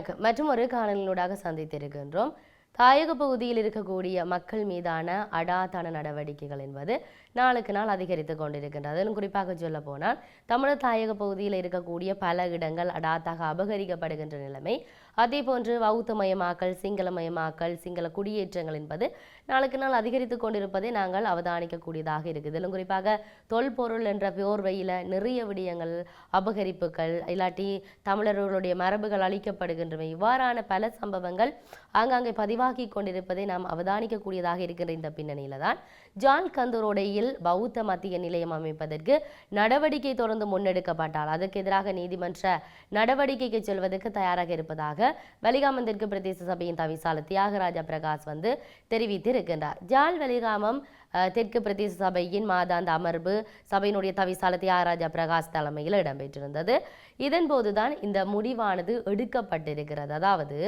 வணக்கம் மற்றும் ஒரு காணொலியூடாக சந்தித்திருக்கின்றோம். தாயக பகுதியில் இருக்கக்கூடிய மக்கள் மீதான அடாதான நடவடிக்கைகள் என்பது நாளுக்கு நாள் அதிகரித்து கொண்டிருக்கின்றது. அதிலும் குறிப்பாக சொல்ல போனால் தமிழர் தாயக பகுதியில் இருக்கக்கூடிய பல இடங்கள் அடாத்தாக அபகரிக்கப்படுகின்ற நிலைமை. அதே போன்று பௌத்தமயமாக்கல் சிங்களமயமாக்கல் சிங்கள குடியேற்றங்கள் என்பது நாளுக்கு நாள் அதிகரித்து கொண்டிருப்பதை நாங்கள் அவதானிக்கக்கூடியதாக இருக்குது. இதிலும் குறிப்பாக தொல்பொருள் என்ற போர்வையில் நிறைய விடயங்கள் அபகரிப்புகள் இல்லாட்டி தமிழர்களுடைய மரபுகள் அளிக்கப்படுகின்றன இவ்வாறான பல சம்பவங்கள் ஆங்காங்கே பதிவாகி கொண்டிருப்பதை நாம் அவதானிக்கக்கூடியதாக இருக்கின்ற இந்த பின்னணியில் தான் ஜான் கந்தூரோடையில் பௌத்த மத்திய நிலையம் அமைப்பதற்கு நடவடிக்கை தொடர்ந்து முன்னெடுக்கப்பட்டால் அதற்கு எதிராக நீதிமன்ற நடவடிக்கைக்கு செல்வதற்கு தயாராக இருப்பதாக வலிகாமந்திற்கு பிரதேச சபையின் தவிசாளர் தியாகராஜா பிரகாஷ் வந்து தெரிவித்திருக்கின்றார். ஜால் வலிகாமம் தெற்கு பிரதேச சபையின் மாதாந்த அமர்வு சபையினுடைய தவிசாளர் தியாகராஜா பிரகாஷ் தலைமையில் இடம்பெற்றிருந்தது. இதன்போதுதான் இந்த முடிவானது எடுக்கப்பட்டிருக்கிறது. அதாவது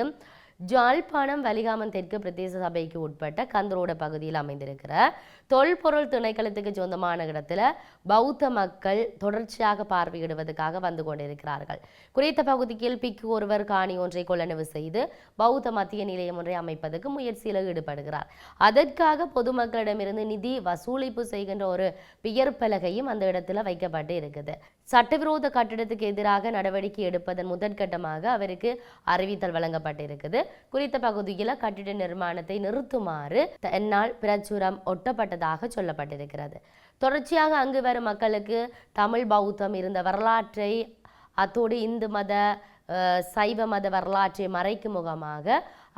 ஜாழ்ப்பாணம் வலிகாமன் தெற்கு பிரதேச சபைக்கு உட்பட்ட கந்தரோட பகுதியில் அமைந்திருக்கிற தொல்பொருள் திணைக்களத்துக்கு சொந்தமான இடத்துல பௌத்த மக்கள் தொடர்ச்சியாக பார்வையிடுவதற்காக வந்து கொண்டிருக்கிறார்கள். குறித்த பகுதியில் பிக்கு ஒருவர் காணி ஒன்றை கொள்ளளவு செய்து பௌத்த மத்திய நிலையம் ஒன்றை அமைப்பதற்கு முயற்சியில் ஈடுபடுகிறார். அதற்காக பொதுமக்களிடமிருந்து நிதி வசூலிப்பு செய்கின்ற ஒரு பெயர் பலகையும் அந்த இடத்துல வைக்கப்பட்டு இருக்குது. சட்டவிரோத கட்டிடத்துக்கு எதிராக நடவடிக்கை எடுப்பதன் முதற்கட்டமாக அவருக்கு அறிவித்தல் வழங்கப்பட்டிருக்குது. குறித்த பகுதியில் கட்டிட நிர்மாணத்தை நிறுத்துமாறு தன்னால் பிரச்சுரம் ஒட்டப்பட்டதாக சொல்லப்பட்டிருக்கிறது. தொடர்ச்சியாக அங்கு வரும் மக்களுக்கு தமிழ் பௌத்தம் இருந்த வரலாற்றை அத்தோடு இந்து மத சைவ மத வரலாற்றை மறைக்கும் முகமாக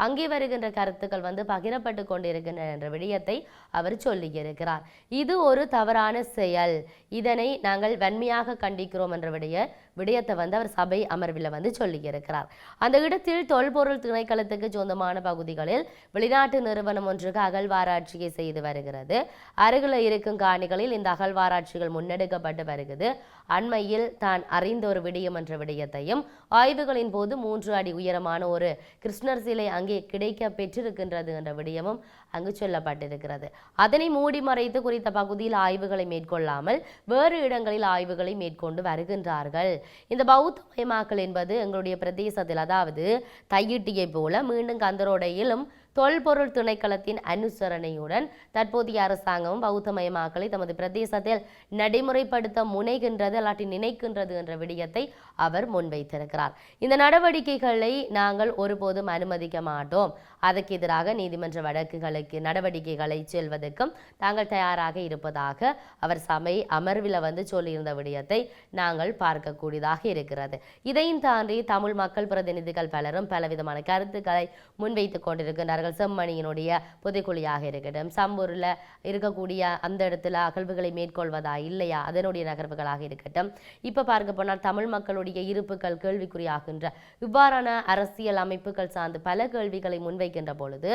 அங்கே வருகின்ற கருத்துக்கள் வந்து பகிரப்பட்டு கொண்டிருக்கின்றன என்ற விடயத்தை அவர் சொல்லியிருக்கிறார். இது ஒரு தவறான செயல். இதனை நாங்கள் வன்மையாக கண்டிக்கிறோம் என்ற விடைய விடயத்தை வந்து அவர் சபை அமர்வில் வந்து சொல்லியிருக்கிறார். அந்த இடத்தில் தொல்பொருள் திணைக்களத்துக்கு சொந்தமான பகுதிகளில் வெளிநாட்டு நிறுவனம் ஒன்றுக்கு அகழ்வாராய்ச்சியை செய்து வருகிறது. அருகில் இருக்கும் காணிகளில் இந்த அகழ்வாராய்ச்சிகள் முன்னெடுக்கப்பட்டு வருகிறது. அண்மையில் தான் அறிந்த ஒரு விடயம் என்ற விடயத்தையும் ஆய்வுகளின் போது மூன்று அடி உயரமான ஒரு கிருஷ்ணர் சிலை அங்கே கிடைக்க பெற்றிருக்கின்றது என்ற விடயமும் அங்கு சொல்லப்பட்டிருக்கிறது அதனை மூடி மறைத்து குறித்த பகுதியில் ஆய்வுகளை மேற்கொள்ளாமல் வேறு இடங்களில் ஆய்வுகளை மேற்கொண்டு வருகின்றார்கள். இந்த பௌத்த மயமாக்கல் என்பது எங்களுடைய பிரதேசத்தில் அதாவது தையிட்டியை போல மீண்டும் கந்தரோடையிலும் தொல்பொருள் திணைக்களத்தின் அனுசரணையுடன் தற்போதைய அரசாங்கமும் பௌத்தமயமாக்கலை தமது பிரதேசத்தில் நடைமுறைப்படுத்த முனைகின்றது அல்லாட்டி நினைக்கின்றது என்ற விடயத்தை அவர் முன்வைத்திருக்கிறார். இந்த நடவடிக்கைகளை நாங்கள் ஒருபோதும் அனுமதிக்க மாட்டோம். அதற்கு எதிராக நீதிமன்ற வழக்குகளுக்கு நடவடிக்கைகளை செல்வதற்கும் தாங்கள் தயாராக இருப்பதாக அவர் சபை அமர்வில் வந்து சொல்லியிருந்த விடயத்தை நாங்கள் பார்க்கக்கூடியதாக இருக்கிறது. இதையும் தாண்டி தமிழ் மக்கள் பிரதிநிதிகள் பலரும் பலவிதமான கருத்துக்களை முன்வைத்துக் கொண்டிருக்கிறார்கள் செம்மணியினுடைய புதைக்குழியாக இருக்கட்டும் சம்பூரில் இருக்கக்கூடிய அந்த இடத்துல அகழ்வுகளை மேற்கொள்வதா இல்லையா? அதனுடைய நகர்வுகளாக இருக்கட்டும். இப்போ பார்க்க போனால் தமிழ் மக்களுடைய அவர்களுடைய இருப்புகள் கேள்விக்குறியாகின்ற இவ்வாறான அரசியல் அமைப்புகள் சார்ந்து பல கேள்விகளை முன்வைக்கின்ற பொழுது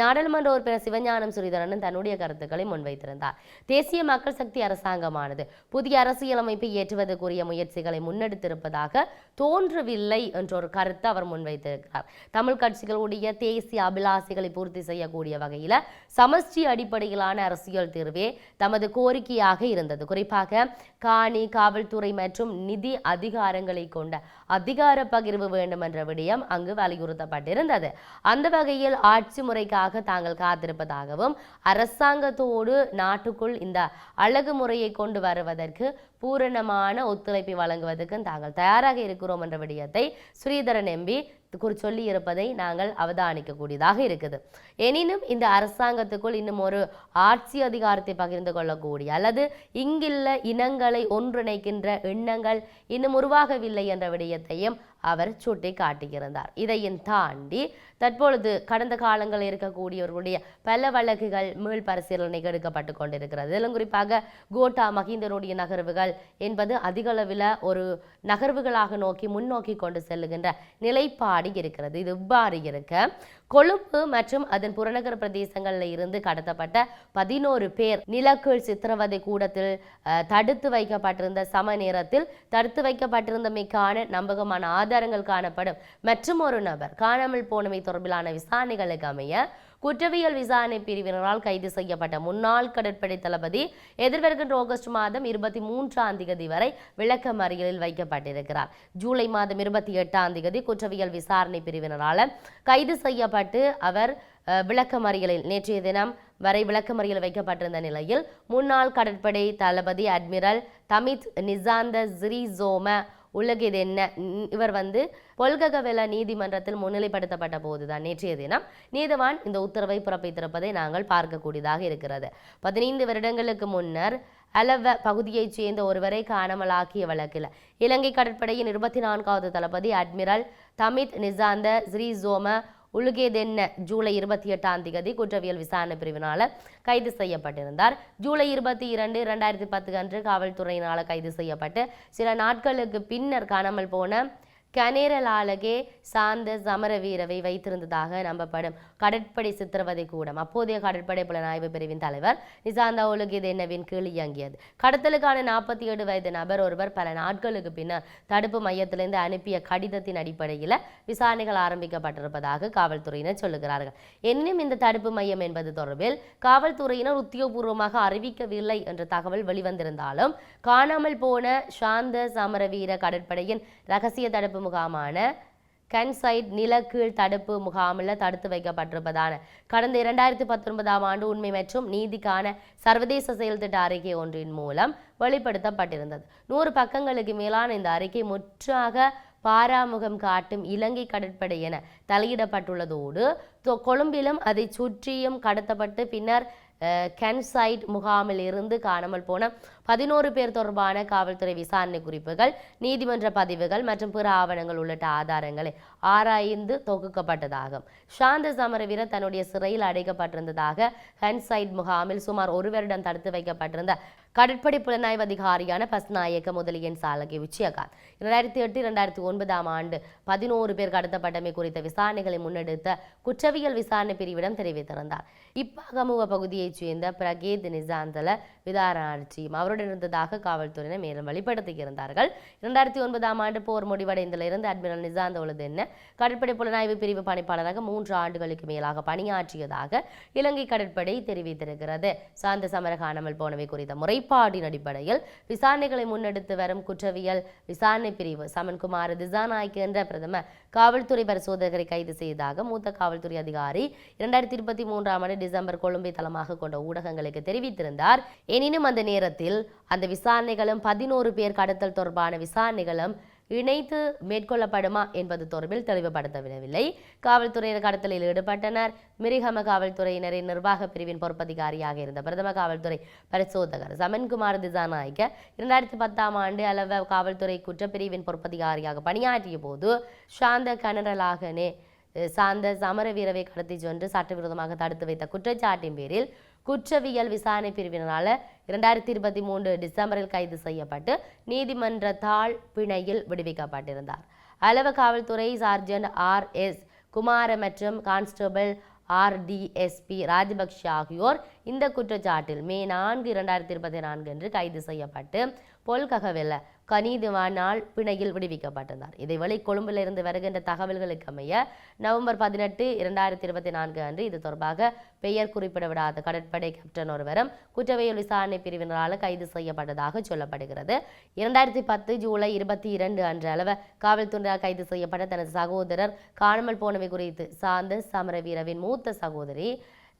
நாடாளுமன்ற உறுப்பினர் சிவஞானம் சுரீதரனும் தன்னுடைய கருத்துக்களை முன்வைத்திருந்தார். தேசிய மக்கள் சக்தி அரசாங்கமானது புதிய அரசியலமைப்பை ஏற்றுவதற்குரிய முயற்சிகளை முன்னெடுத்திருப்பதாக தோன்றவில்லை என்ற ஒரு கருத்தை அவர் முன்வைத்திருக்கிறார். தமிழ் கட்சிகளுடைய தேசிய அபிலாசைகளை பூர்த்தி செய்யக்கூடிய வகையில் சமஷ்டி அடிப்படையிலான அரசியல் தீர்வே தமது கோரிக்கையாக இருந்தது. குறிப்பாக காணி காவல்துறை மற்றும் நிதி அதிகார அதிகாரங்களை கொண்ட அதிகார பகிர்வு வேண்டும் என்ற விடயம் அங்கு வலியுறுத்தப்பட்டிருந்தது. அந்த வகையில் ஆட்சி முறைக்காக தாங்கள் காத்திருப்பதாகவும் அரசாங்கத்தோடு நாட்டுக்குள் இந்த அழகு முறையை கொண்டு வருவதற்கு பூரணமான ஒத்துழைப்பை வழங்குவதற்கு தாங்கள் தயாராக இருக்கிறோம் என்ற விடயத்தை ஸ்ரீதரன் எம்பி குறி சொல்லி இருப்பதை நாங்கள் அவதானிக்கக்கூடியதாக இருக்குது. எனினும் இந்த அரசாங்கத்துக்குள் இன்னும் ஒரு ஆட்சி அதிகாரத்தை பகிர்ந்து கொள்ளக்கூடிய அல்லது இங்குள்ள இனங்களை ஒன்றிணைக்கின்ற எண்ணங்கள் இன்னும் உருவாகவில்லை என்ற விடயத்தையும் அவர் சுட்டி காட்டியிருந்தார். இதையும் தாண்டி தற்பொழுது கடந்த காலங்களில் இருக்கக்கூடியவர்களுடைய பல வழக்குகள் மீள் பரிசீலனைக்கு எடுக்கப்பட்டு கொண்டிருக்கிறது. இதிலும் குறிப்பாக கோட்டா மஹிந்தனுடைய நகர்வுகள் என்பது அதிகளவில் ஒரு நகர்வுகளாக நோக்கி முன்னோக்கி கொண்டு செல்லுகின்ற நிலைப்பாடு இருக்கிறது. இது இவ்வாறு இருக்க கொழும்பு மற்றும் அதன் புறநகர் பிரதேசங்களில் இருந்து கடத்தப்பட்ட பதினோரு பேர் நிலக்குள் சித்திரவதை கூடத்தில் அஹ், தடுத்து வைக்கப்பட்டிருந்த சம நேரத்தில் தடுத்து வைக்கப்பட்டிருந்தமைக்கான நம்பகமான ஆதாரங்கள் காணப்படும். மற்றும் ஒரு நபர் காணாமல் போனமை தொடர்பிலான விசாரணைகளுக்கு அமைய குற்றவியல் விசாரணை பிரிவினரால் கைது செய்யப்பட்ட முன்னாள் கடற்படை தளபதி எதிர்வருகின்ற ஆகஸ்ட் மாதம் இருபத்தி மூன்றாம் தேதி வரை விளக்க மறியலில் வைக்கப்பட்டிருக்கிறார். ஜூலை மாதம் இருபத்தி எட்டாம் தேதி குற்றவியல் விசாரணை பிரிவினரால் கைது செய்யப்பட்டு அவர் விளக்கமறியலில் நேற்றைய தினம் வரை விளக்கமறியல் வைக்கப்பட்டிருந்த நிலையில் முன்னாள் கடற்படை தளபதி அட்மிரல் தமித் நிசாந்த ஜிரிசோம உலகிது என்ன? இவர் வந்து பொல்ககவெல நீதிமன்றத்தில் முன்னிலைப்படுத்தப்பட்ட போதுதான். நேற்றைய தினம் நீதிவான் இந்த உத்தரவை பிறப்பித்திருப்பதை நாங்கள் பார்க்கக்கூடியதாக இருக்கிறது. பதினைந்து வருடங்களுக்கு முன்னர் அலவ பகுதியைச் சேர்ந்த ஒருவரை காணாமலாக்கிய வழக்கில் இலங்கை கடற்படையின் இருபத்தி நான்காவது தளபதி அட்மிரல் தமித் நிசாந்த ஸ்ரீசோம உலுகேதென்ன ஜூலை இருபத்தி எட்டாம் தேதி குற்றவியல் விசாரணை பிரிவினால கைது செய்யப்பட்டிருந்தார். ஜூலை இருபத்தி இரண்டு இரண்டாயிரத்தி பத்து அன்று காவல்துறையினால் கைது செய்யப்பட்டு சில நாட்களுக்கு பின்னர் காணாமல் போன கனேரலாலகே சாந்த சமரவீரவை வைத்திருந்ததாக நம்பப்படும். கடற்படை சித்திரவதை கூடம். அப்போதைய கடற்படை புலனாய்வு பிரிவின் தலைவர் நிசாந்தா ஒலுகிதென்னவின் கீழ் இயங்கியது. கடத்தலுக்கான நாற்பத்தி ஏழு வயது நபர் ஒருவர் பல நாட்களுக்கு பின்னர் தடுப்பு மையத்திலிருந்து அனுப்பிய கடிதத்தின் அடிப்படையில் விசாரணைகள் ஆரம்பிக்கப்பட்டிருப்பதாக காவல்துறையினர் சொல்லுகிறார்கள். இன்னும் இந்த தடுப்பு மையம் என்பது தொடர்பில் காவல்துறையினர் உத்தியோகபூர்வமாக அறிவிக்கவில்லை என்ற தகவல் வெளிவந்திருந்தாலும் காணாமல் போன சாந்த சமரவீர கடற்படையின் ரகசிய தடுப்பு தடுப்பு முகாமான கன்சைட் நிலக்கீழ் தடுப்பு முகாமில் தடுத்து வைக்கப்பட்டிருப்பதான கடந்த இரண்டாயிரத்தி பத்தொன்பதாம் ஆண்டு உண்மை மற்றும் நீதிக்கான சர்வதேச செயல்திட்ட அறிக்கை ஒன்றின் மூலம் வெளிப்படுத்தப்பட்டிருந்தது. நூறு பக்கங்களுக்கு மேலான இந்த அறிக்கை முற்றாக பாராமுகம் காட்டும் இலங்கை கடற்படை என தலையிடப்பட்டுள்ளதோடு கொழும்பிலும் அதை சுற்றியும் கடத்தப்பட்டு பின்னர் கென்சைட் முகாமில் இருந்து காணாமல் போன பதினோரு பேர் தொடர்பான காவல்துறை விசாரணை குறிப்புகள் நீதிமன்ற பதிவுகள் மற்றும் பிற ஆவணங்கள் உள்ளிட்ட ஆதாரங்களை ஆராய்ந்து தொகுக்கப்பட்டதாகும். சாந்த சமரவீர தன்னுடைய சிறையில் அடைக்கப்பட்டிருந்ததாக கென்சைட் முகாமில் சுமார் ஒரு வருடம் தடுத்து வைக்கப்பட்டிருந்த கடற்படை புலனாய்வு அதிகாரியான பஸ்நாயக்க முதலியன் சாலகி விஜயகாந்த் இரண்டாயிரத்தி எட்டு இரண்டாயிரத்தி ஒன்பதாம் ஆண்டு பதினோரு பேர் கடத்தப்பட்டமை குறித்த விசாரணைகளை முன்னெடுத்த குற்றவியல் விசாரணை பிரிவிடம் தெரிவித்திருந்தார். இப்பாகமுவ பகுதியைச் சேர்ந்த பிரகேத் நிசாந்தல விதாரணாட்சியும் அவருடன் இருந்ததாக காவல்துறையினர் மேலும் வெளிப்படுத்தியிருந்தார்கள். இரண்டாயிரத்தி ஒன்பதாம் ஆண்டு போர் முடிவடைந்திலிருந்து அட்மிரல் நிசாந்த உள்ளது என்ன? கடற்படை புலனாய்வு பிரிவு பணிப்பாளராக மூன்று ஆண்டுகளுக்கு மேலாக பணியாற்றியதாக இலங்கை கடற்படை தெரிவித்திருக்கிறது. சாந்த சமர காணாமல் போனவை குறித்த முறை முறைப்பாடின் அடிப்படையில் விசாரணைகளை முன்னெடுத்து வரும் குற்றவியல் விசாரணை பிரிவு சமன்குமார் திசாநாயக் என்ற பிரதமர் காவல்துறை பரிசோதகரை கைது செய்ததாக மூத்த காவல்துறை அதிகாரி இரண்டாயிரத்தி இருபத்தி மூன்றாம் ஆண்டு டிசம்பர் கொழும்பை தளமாக கொண்ட ஊடகங்களுக்கு தெரிவித்திருந்தார். எனினும் அந்த நேரத்தில் அந்த விசாரணைகளும் பதினோரு பேர் கடத்தல் தொடர்பான விசாரணைகளும் இணைத்து மேற்கொள்ளப்படுமா என்பது தொடர்பில் தெளிவுபடுத்தவில்லை காவல்துறையினர் கடத்தலில் ஈடுபட்டனர். மிரிகம காவல்துறையினரின் நிர்வாக பிரிவின் பொறுப்பதிகாரியாக இருந்த பிரதம காவல்துறை பரிசோதகர் சமன்குமார் திசாநாயக்க இரண்டாயிரத்தி பத்தாம் ஆண்டு அளவ காவல்துறை குற்றப்பிரிவின் பொறுப்பதிகாரியாக பணியாற்றிய போது சாந்த கனரலாகனே சார்ந்த சமர சமரவீரவை கடத்தி சென்று சட்டவிரோதமாக தடுத்து வைத்த குற்றச்சாட்டின் பேரில் குற்றவியல் விசாரணை பிரிவினரால் இரண்டாயிரத்தி இருபத்தி மூன்று டிசம்பரில் கைது செய்யப்பட்டு நீதிமன்றத்தால் பிணையில் விடுவிக்கப்பட்டிருந்தார். அளவு காவல்துறை சார்ஜன்ட் ஆர் எஸ் குமார மற்றும் கான்ஸ்டபிள் ஆர்டிஎஸ்பி ராஜபக்ஷ ஆகியோர் இந்த குற்றச்சாட்டில் மே நான்கு இரண்டாயிரத்தி இருபத்தி நான்கு அன்று கைது செய்யப்பட்டு பொல்ககவெல்ல கனிதுவானால் பிணையில் விடுவிக்கப்பட்டிருந்தார். இதேவேளை கொழும்பிலிருந்து வருகின்ற தகவல்களுக்கு அமைய நவம்பர் பதினெட்டு இரண்டாயிரத்தி இருபத்தி நான்கு அன்று இது தொடர்பாக பெயர் குறிப்பிடப்படாத கடற்படை கேப்டன் ஒருவரும் குற்றவியல் விசாரணை பிரிவினரால் கைது செய்யப்பட்டதாக சொல்லப்படுகிறது. இரண்டாயிரத்தி பத்து ஜூலை இருபத்தி இரண்டு அன்று அளவு காவல்துறையால் கைது செய்யப்பட்ட தனது சகோதரர் காணாமல் போனவை குறித்து சார்ந்த சமரவீரவின் மூத்த சகோதரி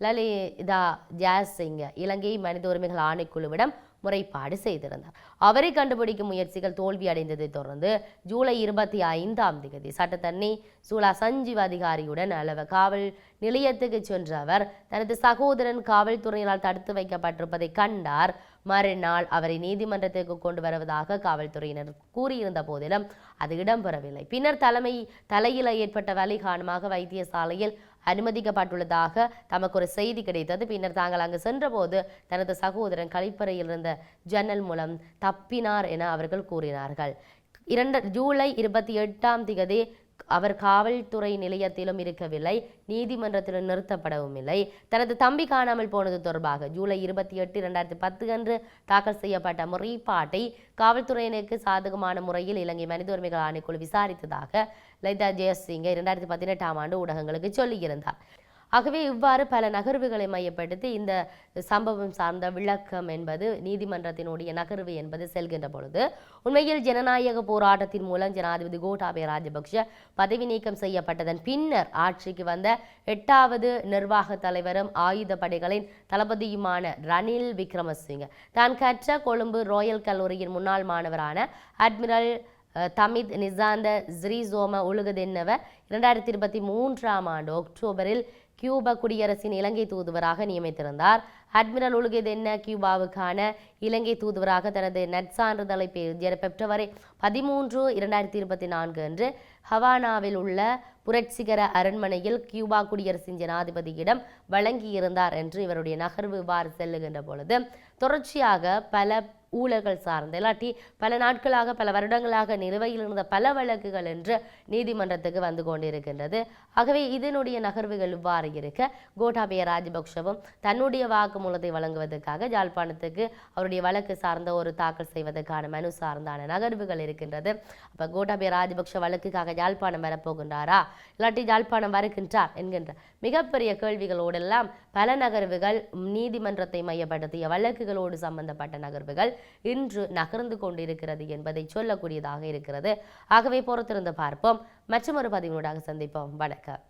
லலிதா ஜாசிங் இலங்கை மனித உரிமைகள் ஆணைக்குழுவிடம் முறைப்பாடு செய்திருந்தார். அவரை கண்டுபிடிக்கும் முயற்சிகள் தோல்வியடைந்ததை தொடர்ந்து ஜூலை இருபத்தி ஐந்தாம் தேதி சட்டத்தண்ணி சூலா சஞ்சீவ் அதிகாரியுடன் அளவ காவல் நிலையத்துக்கு சென்ற அவர் தனது சகோதரன் காவல்துறையினால் தடுத்து வைக்கப்பட்டிருப்பதை கண்டார். மறுநாள் அவரை நீதிமன்றத்திற்கு கொண்டு வருவதாக காவல்துறையினர் கூறியிருந்த போதிலும் அது இடம்பெறவில்லை. பின்னர் தலைமை தலையில ஏற்பட்ட வலி காரணமாக வைத்தியசாலையில் அனுமதிக்கப்பட்டுள்ளதாக தமக்கு ஒரு செய்தி கிடைத்தது. பின்னர் தாங்கள் அங்கு சென்றபோது தனது சகோதரன் கழிப்பறையில் இருந்த ஜன்னல் மூலம் தப்பினார் என அவர்கள் கூறினார்கள். இரண்டு ஜூலை இருபத்தி எட்டாம் திகதி அவர் காவல்துறை நிலையத்திலும் இருக்கவில்லை நீதிமன்றத்திலும் நிறுத்தப்படவும் இல்லை. தனது தம்பி காணாமல் போனது தொடர்பாக ஜூலை இருபத்தி எட்டு இரண்டாயிரத்தி பத்து அன்று தாக்கல் செய்யப்பட்ட முறைப்பாட்டை காவல்துறையினருக்கு சாதகமான முறையில் இலங்கை மனித உரிமைகள் ஆணைக்குழு விசாரித்ததாக லலிதா ஜெயசிங்க இரண்டாயிரத்தி பதினெட்டாம் ஆண்டு ஊடகங்களுக்கு சொல்லியிருந்தார். ஆகவே இவ்வாறு பல நகர்வுகளை மையப்படுத்தி இந்த சம்பவம் சார்ந்த விளக்கம் என்பது நீதிமன்றத்தினுடைய நகர்வு என்பது செல்கின்ற பொழுது உண்மையில் ஜனநாயக போராட்டத்தின் மூலம் ஜனாதிபதி கோட்டாபய ராஜபக்ஷ பதவி நீக்கம் செய்யப்பட்டதன் பின்னர் ஆட்சிக்கு வந்த எட்டாவது நிர்வாக தலைவரும் ஆயுத படைகளின் தளபதியுமான ரணில் விக்ரமசிங்க. தான் கற்ற கொழும்பு ராயல் கல்லூரியின் முன்னாள் மாணவரான அட்மிரல் தமித் நிசாந்த ஸ்ரீசோம ஒழுகுதென்னவ இரண்டாயிரத்தி இருபத்தி மூன்றாம் ஆண்டு அக்டோபரில் கியூபா குடியரசின் இலங்கை தூதுவராக நியமித்திருந்தார். அட்மிரல் ஒழுகுதென்ன கியூபாவுக்கான இலங்கை தூதுவராக தனது நற்சான்றிதழை பெற்றவரை பதிமூன்று இரண்டாயிரத்தி இருபத்தி நான்கு அன்று ஹவானாவில் உள்ள புரட்சிகர அரண்மனையில் கியூபா குடியரசின் ஜனாதிபதியிடம் வழங்கியிருந்தார் என்று இவருடைய நகர்வு இவ்வாறு செல்லுகின்ற பொழுது தொடர்ச்சியாக பல ஊழல்கள் சார்ந்த இல்லாட்டி பல நாட்களாக பல வருடங்களாக நிலுவையில் இருந்த பல வழக்குகள் என்று நீதிமன்றத்துக்கு வந்து கொண்டிருக்கின்றது. ஆகவே இதனுடைய நகர்வுகள் இவ்வாறு இருக்க கோட்டாபய ராஜபக்ஷவும் தன்னுடைய வாக்குமூலத்தை வழங்குவதற்காக யாழ்ப்பாணத்துக்கு அவருடைய வழக்கு சார்ந்த ஒரு தாக்கல் செய்வதற்கான மனு சார்ந்தான நகர்வுகள் இருக்கின்றது. அப்போ கோட்டாபய ராஜபக்ஷ வழக்குக்காக யாழ்ப்பாணம் வரப்போகின்றாரா? இல்லாட்டி யாழ்ப்பாணம் வருகின்றார் என்கின்ற மிகப்பெரிய கேள்விகளோடெல்லாம் பல நகர்வுகள் நீதிமன்றத்தை மையப்படுத்திய வழக்குகளோடு சம்பந்தப்பட்ட நகர்வுகள் இன்று நகர்ந்து கொண்டிருக்கிறது என்பதை சொல்லக்கூடியதாக இருக்கிறது. ஆகவே பொறுத்திருந்து பார்ப்போம். மற்றொரு பதிவினூடாக சந்திப்போம். வணக்கம்.